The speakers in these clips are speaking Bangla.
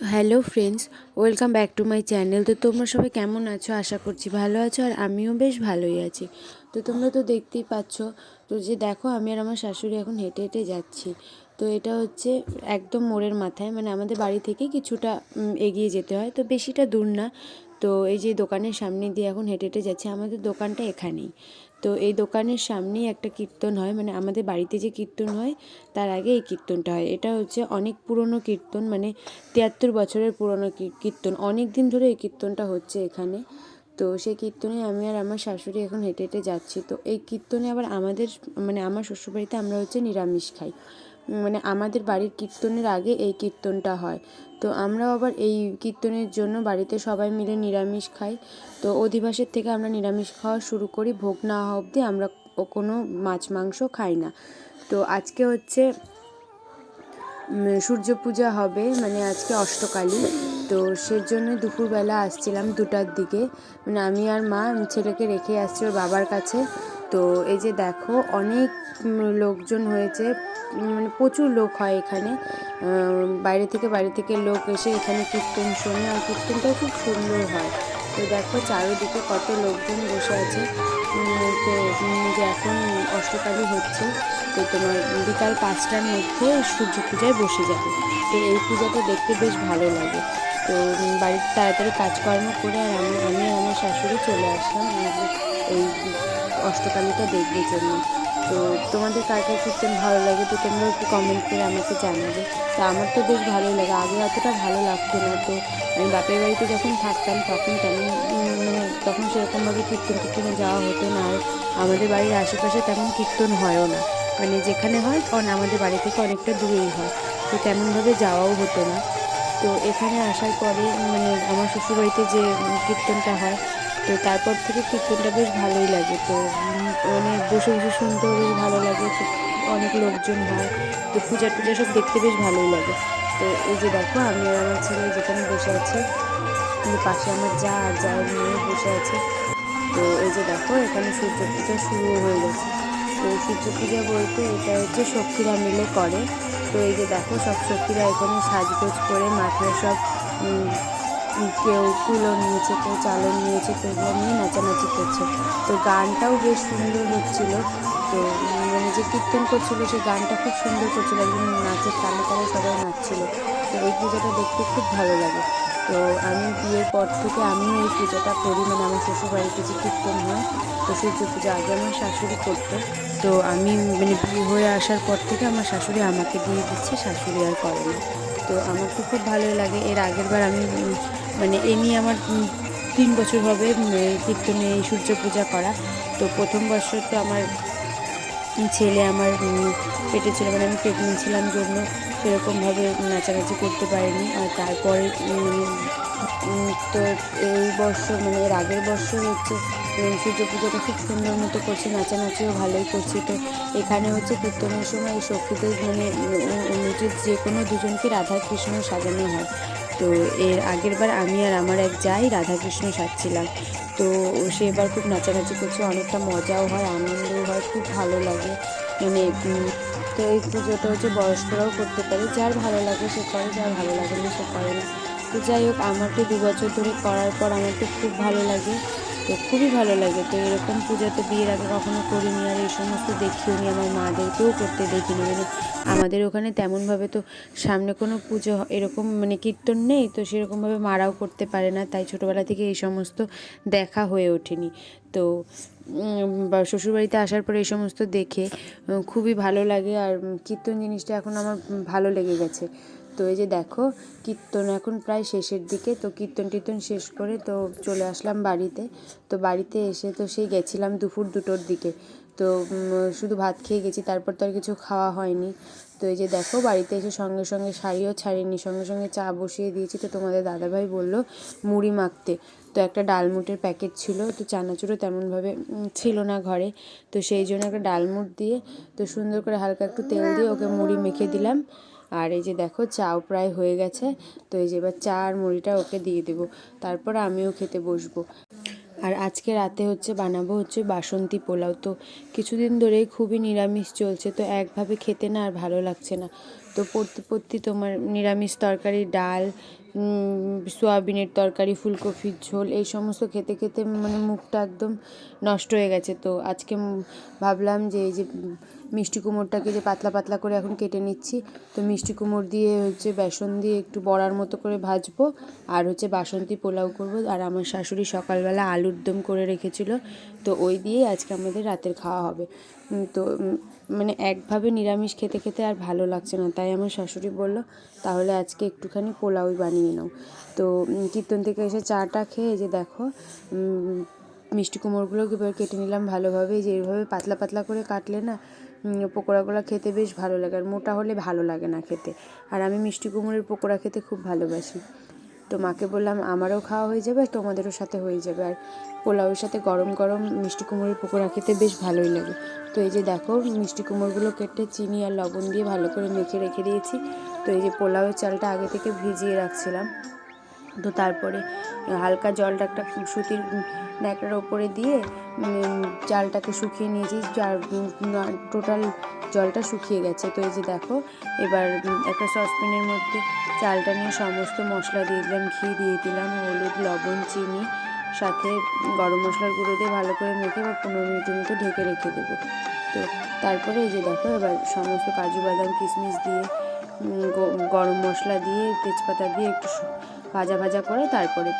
তো hello friends, welcome back to my channel. তো তোমরা সবাই কেমন আছো? আশা করছি ভালো আছো আর আমিও বেশ ভালোই আছি। তো তোমরা তো দেখতেই পাচ্ছ, তো যে দেখো আমি আর আমার শাশুড়ি এখন হেঁটে হেঁটে যাচ্ছি। তো এটা হচ্ছে একদম মোড়ের মাথায় মানে আমাদের বাড়ি থেকে কিছুটা এগিয়ে যেতে হয়। তো বেশিটা দূর না। তো এই যে দোকানের সামনে দিয়ে এখন হেঁটে হেঁটে যাচ্ছি, আমাদের দোকানটা এখানেই। তো এই দোকানের সামনেই একটা কীর্তন হয় মানে আমাদের বাড়িতে যে কীর্তন হয়, তার আগে এই কীর্তনটা হয়। এটা হচ্ছে অনেক পুরনো কীর্তন মানে তিয়াত্তর বছরের পুরনো কীর্তন। অনেক দিন ধরে এই কীর্তনটা হচ্ছে এখানে। তো সেই কীর্তনে আমি আর আমার শাশুড়ি এখন হেঁটে হেঁটে যাচ্ছি। তো এই কীর্তনে আবার আমাদের মানে আমার শ্বশুরবাড়িতে আমরা হচ্ছে নিরামিষ খাই। মানে আমাদের বাড়ির কীর্তনের আগে এই কীর্তনটা হয়। তো আমরাও আবার এই কীর্তনের জন্য বাড়িতে সবাই মিলে নিরামিষ খাই। তো অধিবাসের থেকে আমরা নিরামিষ খাওয়া শুরু করি। ভোগ না হওয়া অবধি আমরা কোনো মাছ মাংস খাই না। তো আজকে হচ্ছে সূর্য পূজা হবে মানে আজকে অষ্টকালী। তো সেজন্য দুপুরবেলা আসছিলাম দুটার দিকে। মানে আমি আর মা ছেলেকে রেখে আসছি ওর বাবার কাছে। তো এই যে দেখো, অনেক লোকজন হয়েছে মানে প্রচুর লোক হয় এখানে। বাইরে থেকে বাইরে থেকে লোক এসে এখানে কীর্তন শোনে, আর কীর্তনটাও খুব সুন্দর হয়। তো দেখো চারিদিকে কত লোকজন বসে আছে। তো যে এখন অষ্টকালী হচ্ছে, তো তোমার বিকাল পাঁচটার মধ্যে সূর্য পূজায় বসে যাবে। তো এই পূজাটা দেখতে বেশ ভালো লাগে। তো বাড়িতে তাড়াতাড়ি কাজকর্ম করে আর আমি আমি আমার শাশুড়ি চলে আসলাম। এই অষ্টকালীটা দেখবার জন্য। তো তোমাদের কার কার কীর্তন ভালো লাগে তো তোমরা একটু কমেন্ট করে আমাকে জানাবে। তো আমার তো বেশ ভালোই লাগে। আগে অতটা ভালো লাগতো না তো। আমি বাপের বাড়িতে যখন থাকতাম, তখন তেমন মানে তখন সেরকমভাবে কীর্তন টীর্তনে যাওয়া হতো না। আর আমাদের বাড়ির আশেপাশে তেমন কীর্তন হয়ও না। মানে যেখানে হয় কারণ আমাদের বাড়ি থেকে অনেকটা দূরেই হয়। তো তেমনভাবে যাওয়াও হতো না। তো এখানে আসার পরে মানে আমার শ্বশুরবাড়িতে যে কীর্তনটা হয় তো তারপর থেকে কীর্তনটা বেশ ভালোই লাগে। তো মানে বসে বসে শুনতেও বেশ ভালো লাগে। অনেক লোকজন হয়। তো পূজা টুজা সব দেখতে বেশ ভালোই লাগে। তো এই যে দেখো, আমি আর আমার ছেলে যেখানে বসে আছে পাশে আমার যা, আর যা মেয়ে বসে আছে। তো এই যে দেখো, এখানে সূর্য পূজা শুরু হয়ে গেছে। তো সূর্য পূজা বলতে এটা হচ্ছে শক্তিরা মিলে করে। তো এই যে দেখো, সব শক্তিরা এখানে সাজগোজ করে মাথায় সব কেউ কুলো নিয়েছে, কেউ চালন নিয়েছে, কেউ নিয়ে নাচানাচি করছে। তো গানটাও বেশ সুন্দর হচ্ছিল। তো মানে যে কীর্তন করছিল, সেই গানটা খুব সুন্দর করছিল। একদম নাচের তালে তালে সবাই নাচছিলো। তো এই পুজোটা দেখতে খুব ভালো লাগে। তো আমি বিয়ের পর থেকে আমিও এই পুজোটা করি। মানে আমার শ্বশুরবাড়িতে যে কীর্তন হয়, তো সূর্য পুজো আগে আমার শাশুড়ি করতো। তো আমি মানে বিয়ে হয়ে আসার পর থেকে আমার শাশুড়ি আমাকে দিয়ে দিচ্ছে, শাশুড়ি আর করে না। তো আমার তো খুব ভালোই লাগে। এর আগের বার আমি মানে এ নিয়ে আমার তিন বছর হবে কীর্তনে এই সূর্য পূজা করা তো প্রথম বছর তো আমার ছেলে আমার পেটে ছিল মানে আমি প্রেগনেন্ট ছিলাম জন্য সেরকমভাবে নাচানাচি করতে পারিনি আর তারপরে তো এই বছর মানে এর আগের বছর হচ্ছে সূর্য পুজোটা খুব সুন্দর মতো করছে নাচানাচিও ভালোই করছে তো এখানে হচ্ছে কীর্তনের সময় এই শক্তিদের মানে যে কোনো দুজনকে রাধা কৃষ্ণ সাজানো হয় তো এর আগের বার আমি আর আমার এক যাই রাধাকৃষ্ণ সাজছিলাম। তো সে এবার খুব নাচানাচি করছে, অনেকটা মজাও হয়, আনন্দও হয়, খুব ভালো লাগে। মানে তো এই পুজোটা হচ্ছে বয়স্করাও করতে পারে, যার ভালো লাগে সে করে, যার ভালো লাগে না সে করে না। তো যাই হোক আমার তো দু বছর ধরে করার পর আমার তো খুব ভালো লাগে। তো খুবই ভালো লাগে। তো এরকম পূজা তো বিয়ের আগে কখনো করিনি আর এই সমস্ত দেখিও নি, আমার মাদেরকেও করতে দেখিনি। মানে আমাদের ওখানে তেমনভাবে তো সামনে কোনো পুজো এরকম মানে কীর্তন নেই, তো সেরকমভাবে মারাও করতে পারে না, তাই ছোটোবেলা থেকে এই সমস্ত দেখা হয়ে ওঠেনি। তো শ্বশুরবাড়িতে আসার পরে এই সমস্ত দেখে খুবই ভালো লাগে আর কীর্তন জিনিসটা এখন আমার ভালো লেগে গেছে। তো এই যে দেখো, কীর্তন এখন প্রায় শেষের দিকে, তো কীর্তন টীর্তন শেষ করে তো চলে আসলাম বাড়িতে। তো বাড়িতে এসে তো সেই গেছিলাম দুপুর দুটোর দিকে। তো শুধু ভাত খেয়ে গেছি, তারপর তো আর কিছু খাওয়া হয়নি। তো এই যে দেখো, বাড়িতে এসে সঙ্গে সঙ্গে শাড়িও ছাড়িনি, সঙ্গে সঙ্গে চা বসিয়ে দিয়েছি। তো তোমাদের দাদাভাই বলল মুড়ি মাখতে। তো একটা ডালমুটের প্যাকেট ছিল, তো চানাচুরও তেমনভাবে ছিল না ঘরে। তো সেই জন্য একটা ডালমুট দিয়ে, তো সুন্দর করে হালকা একটু তেল দিয়ে ওকে মুড়ি মেখে দিলাম। আর এই যে দেখো, চাও প্রায় হয়ে গেছে। তো এই যে এবার চা আর মুড়িটা ওকে দিয়ে দেবো। তারপর আমিও খেতে বসবো। আর আজকে রাতে হচ্ছে বানাবো হচ্ছে বাসন্তী পোলাও। তো কিছুদিন ধরেই খুবই নিরামিষ চলছে, তো একভাবে খেতে না আর ভালো লাগছে না। তো পড়তে পড়তে তোমার নিরামিষ তরকারি, ডাল সোয়াবিনের তরকারি, ফুলকপির ঝোল, এই সমস্ত খেতে খেতে মানে মুখটা একদম নষ্ট হয়ে গেছে। তো আজকে ভাবলাম যে এই যে মিষ্টি কুমোরটাকে যে পাতলা পাতলা করে এখন কেটে নিচ্ছি, তো মিষ্টি কুমোর দিয়ে হচ্ছে বেসন দিয়ে একটু বড়ার মতো করে ভাজবো, আর হচ্ছে বাসন্তী পোলাও করব। আর আমার শাশুড়ি সকালবেলা আলুর দম করে রেখেছিল, তো ওই দিয়েই আজকে আমাদের রাতের খাওয়া হবে। তো মানে একভাবে নিরামিষ খেতে খেতে আর ভালো লাগছে না, তাই আমার শাশুড়ি বলল, তাহলে আজকে একটুখানি পোলাওই বানিয়ে নাও। তো কীর্তন থেকে এসে চাটা খেয়ে যে দেখো মিষ্টি কুমড়োগুলোকে এবার কেটে নিলাম ভালোভাবে যে এইভাবে পাতলা পাতলা করে কাটলে না পকোড়াগুলো খেতে বেশ ভালো লাগে আর মোটা হলে ভালো লাগে না খেতে। আর আমি মিষ্টি কুমড়োর পকোড়া খেতে খুব ভালোবাসি। তো মাকে বললাম, আমারও খাওয়া হয়ে যাবে, তোমাদেরও সাথে হয়ে যাবে। আর পোলাওয়ের সাথে গরম গরম মিষ্টি কুমড়োর পকোড়া খেতে বেশ ভালোই লাগে। তো এই যে দেখো, মিষ্টি কুমড়োগুলো কেটে চিনি আর লবণ দিয়ে ভালো করে মেখে রেখে দিয়েছি। তো এই যে পোলাওয়ের চালটা আগে থেকে ভিজিয়ে রাখছিলাম। তো তারপরে হালকা জলটা একটা সুতির ন্যাকড়ার ওপরে দিয়ে চালটাকে শুকিয়ে নিয়েছি। টোটাল জলটা শুকিয়ে গেছে। তো এই যে দেখো, এবার একটা সসপ্যানের মধ্যে চালটা নিয়ে সমস্ত মশলা দিয়ে দিলাম, ঘি দিয়ে দিলাম, হলুদ, লবণ, চিনি, সাথে গরম মশলার গুঁড়ো দিয়ে ভালো করে মেখে বা পনেরো মিনিটের মতো ঢেকে রেখে দেবো। তো তারপরে এই যে দেখো, এবার সমস্ত কাজু বাদাম, কিশমিশ দিয়ে গরম মশলা দিয়ে, তেজপাতা দিয়ে একটু ভাজা ভাজা করে তারপরে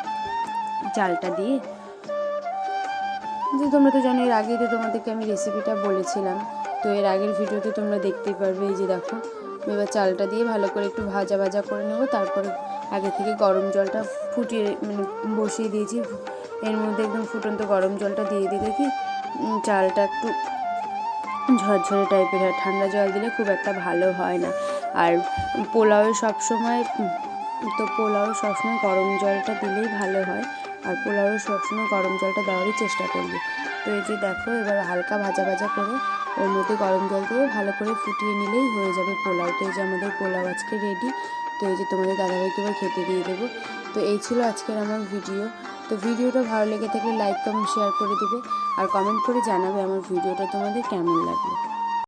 চালটা দিয়ে যে তোমরা তো জানো, এর আগেই তো তোমাদেরকে আমি রেসিপিটা বলেছিলাম, তো এর আগের ভিডিওতে তোমরা দেখতেই পারবে, এই যে দেখো। এবার চালটা দিয়ে ভালো করে একটু ভাজা ভাজা করে নেব, তারপরে আগে থেকে গরম জলটা ফুটিয়ে মানে বসিয়ে দিয়েছি। এর মধ্যে একদম ফুটন্ত গরম জলটা দিয়ে দিলে কি চালটা একটু ঝরঝরে টাইপের হয়। ঠান্ডা জল দিলে খুব একটা ভালো হয় না। আর পোলাওয়ে সবসময় তো পোলাও সবসময় গরম জলটা দিলেই ভালো হয়। আর পোলাও সবসময় গরম জলটা দেওয়ারই চেষ্টা করবে। তো এই যে দেখো, এবার হালকা ভাজা ভাজা করে ওর মধ্যে গরম জল দিয়ে ভালো করে ফুটিয়ে নিলেই হয়ে যাবে পোলাও। তো এই যে আমাদের পোলাও আজকে রেডি তো এই যে তোমাদের দাদাভাইকে এবার খেতে দিয়ে দেবো। তো এই ছিল আজকের আমার ভিডিও তো ভিডিওটা ভালো লেগে থাকলে লাইক কমেন্ট শেয়ার করে দেবে। আর কমেন্ট করে জানাবে আমার ভিডিওটা তোমাদের কেমন লাগল।